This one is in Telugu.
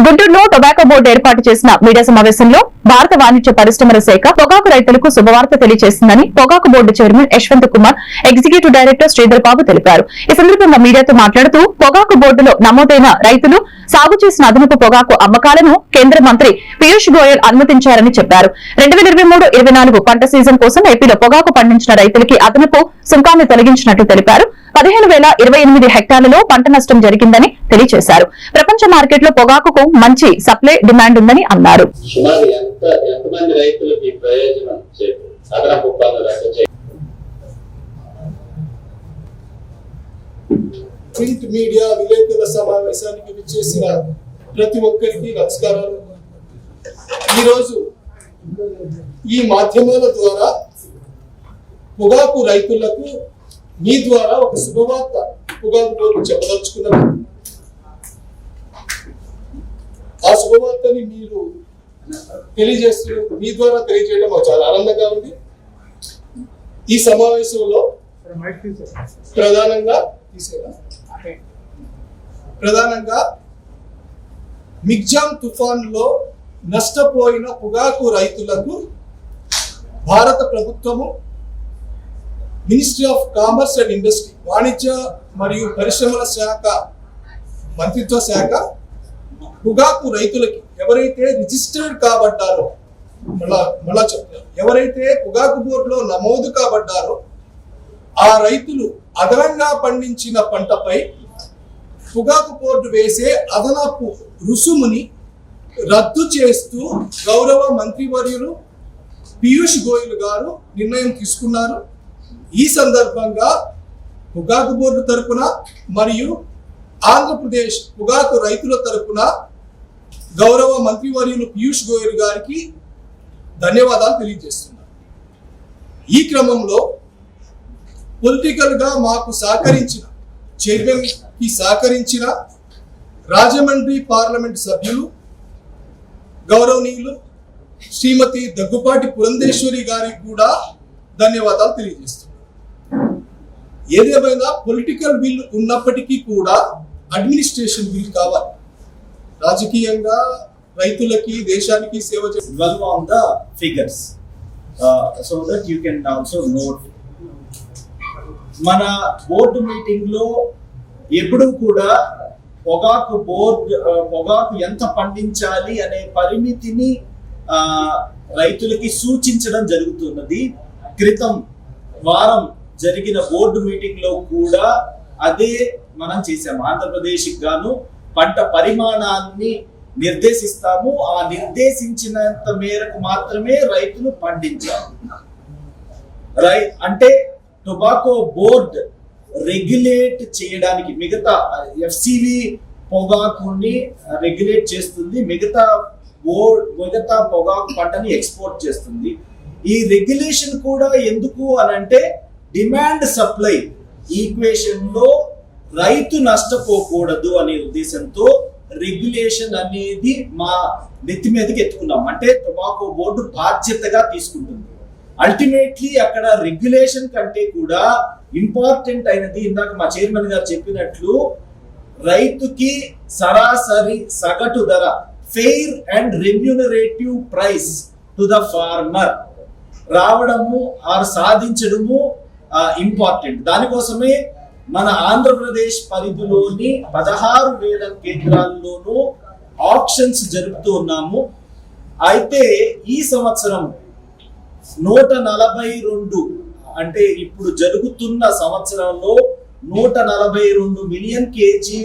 గుంటూరులో టొబాకో బోర్డు ఏర్పాటు చేసిన మీడియా సమావేశంలో భారత వాణిజ్య పరిశ్రమల శాఖ పొగాకు రైతులకు శుభవార్త తెలియజేసిందని పొగాకు board chairman Yashwant Kumar executive director Sridhar Babu తెలిపారు. ఈ సందర్భంగా మీడియాతో మాట్లాడుతూ పొగాకు బోర్డులో నమోదైన రైతులు సాగు చేసిన అదనపు పొగాకు అమ్మకాలను కేంద్ర మంత్రి పీయూష్ గోయల్ అనుమతించారని చెప్పారు. రెండు వేల ఇరవై మూడు ఇరవై నాలుగు పంట సీజన్ కోసం ఏపీలో పొగాకు పండించిన రైతులకి అదనపు సుంకాన్ని తొలగించినట్లు తెలిపారు. పదిహేను వేల ఇరవై ఎనిమిది హెక్టార్లలో పంట నష్టం జరిగిందని తెలియజేశారు. ప్రపంచ మార్కెట్లో పొగాకుకు మంచి సప్లై డిమాండ్ ఉందని అన్నారు. ఎంత ఎంతమంది రైతులకు ప్రయోజనం చేకూరు? అదనపు ఉత్పాదన రద్దు ప్రింట్ మీడియా విలేకరుల సమావేశానికి విచ్చేసిన ప్రతి ఒక్కరికి నమస్కారాలు. ఈరోజు ఈ మాధ్యమాల ద్వారా పొగాకు రైతులకు మీ ద్వారా ఒక శుభవార్త పొగాకు చెప్పదలుచుకున్నాను. ఆ శుభవార్తని మీరు తెలియజేస్తున్నారు. మీ ద్వారా తెలియజేయడం మాకు చాలా ఆనందంగా ఉంది. ఈ సమావేశంలో ప్రధానంగా తీసేదా ప్రధానంగా మిగ్జాం తుఫాన్లో నష్టపోయిన పొగాకు రైతులకు భారత ప్రభుత్వము ministry of commerce and industry వాణిజ్య మరియు పరిశ్రమల శాఖ మంత్రిత్వ శాఖ పొగాకు రైతులకి ఎవరైతే రిజిస్టర్డ్ కాబడ్డారో మళ్ళా మళ్ళా చెప్తారు ఎవరైతే పొగాకు బోర్డులో నమోదు కాబడ్డారో ఆ రైతులు అదనంగా పండించిన పంటపై పొగాకు బోర్డు వేసే అదనపు రుసుముని రద్దు చేస్తూ గౌరవ మంత్రివర్యులు పీయూష్ గోయల్ గారు నిర్ణయం తీసుకున్నారు. ఈ సందర్భంగా పొగాకు బోర్డు తరపున మరియు ఆంధ్రప్రదేశ్ పొగాకు రైతుల తరపున గౌరవ మంత్రివర్యులు పీయూష్ గోయల్ గారికి ధన్యవాదాలు తెలియజేస్తున్నారు ఈ క్రమంలో పొలిటికల్గా మాకు సహకరించిన చైర్మన్కి సహకరించిన రాజమండ్రి పార్లమెంట్ సభ్యులు గౌరవనీయులు శ్రీమతి దగ్గుపాటి పురంధేశ్వరి గారికి కూడా ధన్యవాదాలు తెలియజేస్తున్నాను ఏదేమైనా పొలిటికల్ విల్ ఉన్నప్పటికీ కూడా అడ్మినిస్ట్రేషన్ విల్ కావాలి. రాజకీయంగా రైతులకి దేశానికి సేవ చేసే dwell on the figures. Uh, so that you can మన బోర్డు మీటింగ్లో ఎప్పుడు కూడా పొగాకు బోర్డు uh, పొగాకు ఎంత పండించాలి అనే పరిమితిని రైతులకి సూచించడం జరుగుతున్నది. క్రితం వారం జరిగిన బోర్డు మీటింగ్లో కూడా అదే మనం చేసాం ఆంధ్రప్రదేశ్ గాను పంట పరిమాణాన్ని నిర్దేశిస్తాము. ఆ నిర్దేశించినంత మేరకు మాత్రమే రైతులు పండించాలి. రై అంటే టొబాకో బోర్డ్ రెగ్యులేట్ చేయడానికి మిగతా ఎఫ్సివి పొగాకుని రెగ్యులేట్ చేస్తుంది. మిగతా బోర్డ్ మిగతా పొగాకు పంటని ఎక్స్పోర్ట్ చేస్తుంది. ఈ రెగ్యులేషన్ కూడా ఎందుకు అని అంటే డిమాండ్ సప్లై ఈక్వేషన్లో రైతు నష్టపోకూడదు అనే ఉద్దేశంతో రెగ్యులేషన్ అనేది మా నెత్తి మీదకి ఎత్తుకున్నాం. అంటే టొబాకో బోర్డు బాధ్యతగా తీసుకుంటుంది. అల్టిమేట్లీ అక్కడ రెగ్యులేషన్ కంటే కూడా ఇంపార్టెంట్ అయినది ఇందాక మా చైర్మన్ గారు చెప్పినట్లు రైతుకి సరాసరి సగటు ధర fair and remunerative price to the farmer రావడము ఆర్ సాధించడము ఇంపార్టెంట్ దానికోసమే మన ఆంధ్రప్రదేశ్ పరిధిలోని పదహారు వేల కేంద్రాల్లోనూ ఆప్షన్స్ జరుపుతూ ఉన్నాము. అయితే ఈ సంవత్సరం నూట నలభై రెండు అంటే ఇప్పుడు జరుగుతున్న సంవత్సరంలో నూట నలభై రెండు మిలియన్ కేజీ